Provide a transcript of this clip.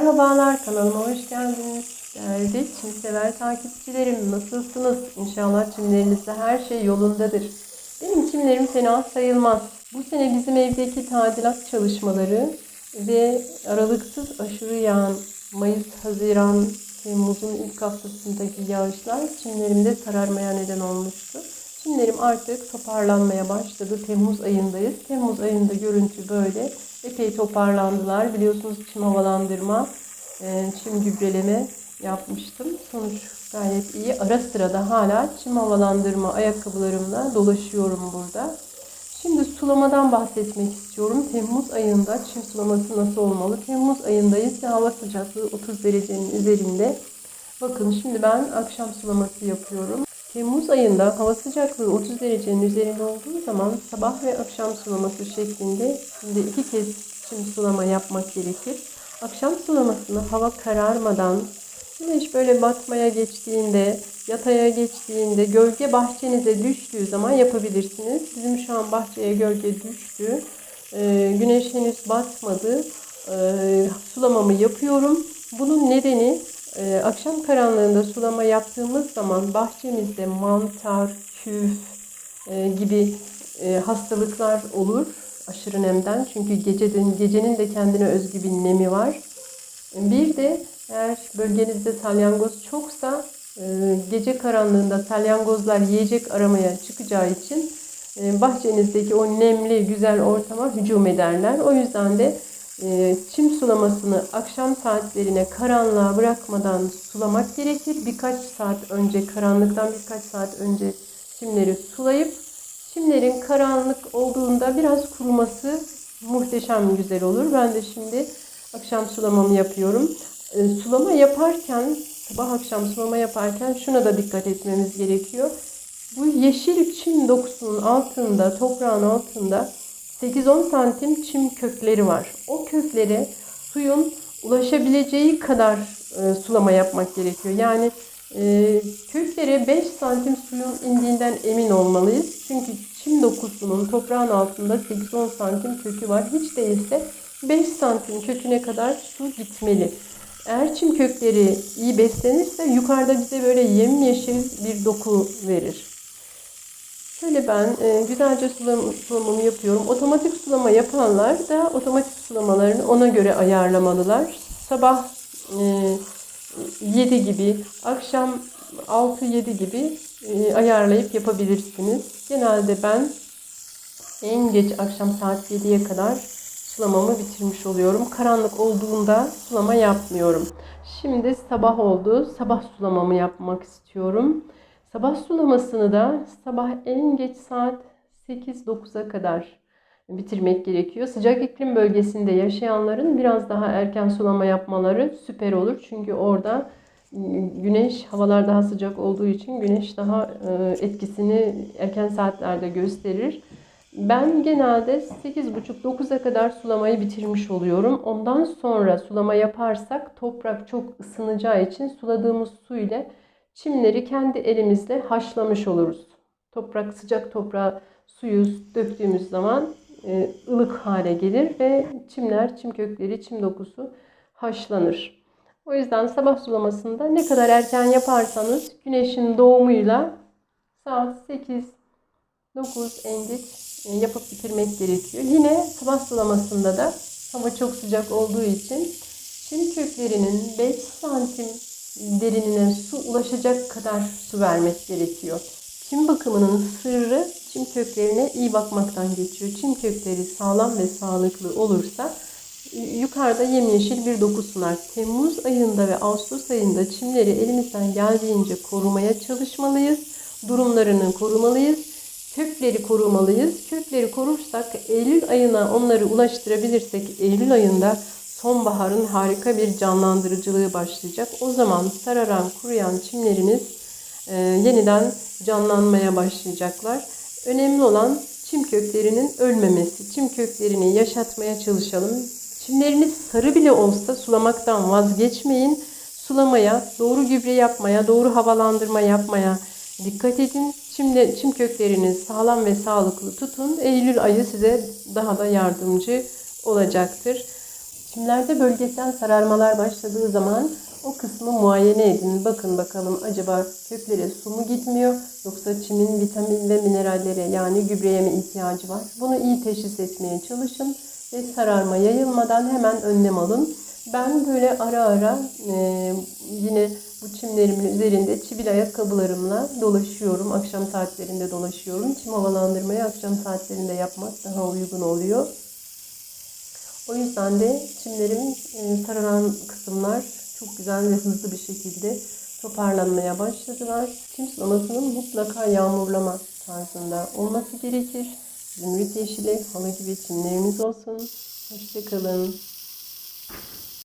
Merhabalar kanalıma hoş geldiniz. Değerli çimsever takipçilerim nasılsınız? İnşallah çimlerinizde her şey yolundadır. Benim çimlerim fena sayılmaz. Bu sene bizim evdeki tadilat çalışmaları ve aralıksız aşırı yağan Mayıs, Haziran, Temmuz'un ilk haftasındaki yağışlar çimlerimde sararmaya neden olmuştu. Çimlerim artık toparlanmaya başladı. Temmuz ayındayız. Temmuz ayında görüntü böyle. Epey toparlandılar. Biliyorsunuz çim havalandırma, e, çim gübreleme yapmıştım. Sonuç gayet iyi. Ara sıra da hala çim havalandırma ayakkabılarımla dolaşıyorum burada. Şimdi sulamadan bahsetmek istiyorum. Temmuz ayında çim sulaması nasıl olmalı? Temmuz ayındayız ve hava sıcaklığı 30 derecenin üzerinde. Bakın şimdi ben akşam sulaması yapıyorum. Temmuz ayında hava sıcaklığı 30 derecenin üzerinde olduğu zaman sabah ve akşam sulaması şeklinde şimdi iki kez çim sulama yapmak gerekir. Akşam sulamasını hava kararmadan güneş böyle batmaya geçtiğinde, yataya geçtiğinde, gölge bahçenize düştüğü zaman yapabilirsiniz. Bizim şu an bahçeye gölge düştü. Ee, güneş henüz batmadı. Ee, sulamamı yapıyorum. Bunun nedeni ee, akşam karanlığında sulama yaptığımız zaman bahçemizde mantar, küf e, gibi e, hastalıklar olur aşırı nemden. Çünkü gecenin, gecenin de kendine özgü bir nemi var. Bir de eğer bölgenizde salyangoz çoksa e, gece karanlığında salyangozlar yiyecek aramaya çıkacağı için bahçenizdeki o nemli güzel ortama hücum ederler. O yüzden de çim sulamasını akşam saatlerine karanlığa bırakmadan sulamak gerekir. Birkaç saat önce karanlıktan birkaç saat önce çimleri sulayıp çimlerin karanlık olduğunda biraz kuruması muhteşem güzel olur. Ben de şimdi akşam sulamamı yapıyorum. E, sulama yaparken sabah akşam sulama yaparken şuna da dikkat etmemiz gerekiyor. Bu yeşil çim dokusunun altında, toprağın altında 8-10 santim çim kökleri var. O köklere suyun ulaşabileceği kadar e, sulama yapmak gerekiyor. Yani e, köklere 5 santim suyun indiğinden emin olmalıyız. Çünkü çim dokusunun toprağın altında 8-10 santim kökü var. Hiç değilse 5 santim köküne kadar su gitmeli. Eğer çim kökleri iyi beslenirse yukarıda bize böyle yemyeşil bir doku verir. Şöyle ben e, güzelce sulam, sulamamı yapıyorum. Otomatik sulama yapanlar da otomatik sulamalarını ona göre ayarlamalılar. Sabah e, 7 gibi, akşam 6-7 gibi e, ayarlayıp yapabilirsiniz. Genelde ben en geç akşam saat 7'ye kadar sulamamı bitirmiş oluyorum. Karanlık olduğunda sulama yapmıyorum. Şimdi sabah oldu. Sabah sulamamı yapmak istiyorum. Sabah sulamasını da sabah en geç saat 8-9'a kadar bitirmek gerekiyor. Sıcak iklim bölgesinde yaşayanların biraz daha erken sulama yapmaları süper olur. Çünkü orada güneş havalar daha sıcak olduğu için güneş daha e, etkisini erken saatlerde gösterir. Ben genelde 8.30-9'a kadar sulamayı bitirmiş oluyorum. Ondan sonra sulama yaparsak toprak çok ısınacağı için suladığımız su ile çimleri kendi elimizle haşlamış oluruz. Toprak sıcak toprağa suyu döktüğümüz zaman e, ılık hale gelir ve çimler, çim kökleri, çim dokusu haşlanır. O yüzden sabah sulamasında ne kadar erken yaparsanız güneşin doğumuyla saat 8 9 en e, yapıp bitirmek gerekiyor. Yine sabah sulamasında da hava çok sıcak olduğu için çim köklerinin 5 santim derinine su ulaşacak kadar su vermek gerekiyor. Çim bakımının sırrı çim köklerine iyi bakmaktan geçiyor. Çim kökleri sağlam ve sağlıklı olursa yukarıda yemyeşil bir doku sunar. Temmuz ayında ve Ağustos ayında çimleri elimizden geldiğince korumaya çalışmalıyız. Durumlarını korumalıyız. Kökleri korumalıyız. Kökleri korursak Eylül ayına onları ulaştırabilirsek Eylül ayında sonbaharın harika bir canlandırıcılığı başlayacak. O zaman sararan, kuruyan çimleriniz e, yeniden canlanmaya başlayacaklar. Önemli olan çim köklerinin ölmemesi. Çim köklerini yaşatmaya çalışalım. Çimleriniz sarı bile olsa sulamaktan vazgeçmeyin. Sulamaya, doğru gübre yapmaya, doğru havalandırma yapmaya dikkat edin. Çimle, çim köklerini sağlam ve sağlıklı tutun. Eylül ayı size daha da yardımcı olacaktır. Çimlerde bölgesel sararmalar başladığı zaman o kısmı muayene edin. Bakın bakalım acaba köklere su mu gitmiyor yoksa çimin vitamin ve minerallere yani gübreye mi ihtiyacı var? Bunu iyi teşhis etmeye çalışın ve sararma yayılmadan hemen önlem alın. Ben böyle ara ara e, yine bu çimlerimin üzerinde çivil ayakkabılarımla dolaşıyorum. Akşam saatlerinde dolaşıyorum. Çim havalandırmayı akşam saatlerinde yapmak daha uygun oluyor. O yüzden de çimlerim e, sararan kısımlar çok güzel ve hızlı bir şekilde toparlanmaya başladılar. Çim sulamasının mutlaka yağmurlama tarzında olması gerekir. Zümrüt yeşili, halı gibi çimleriniz olsun. Hoşçakalın.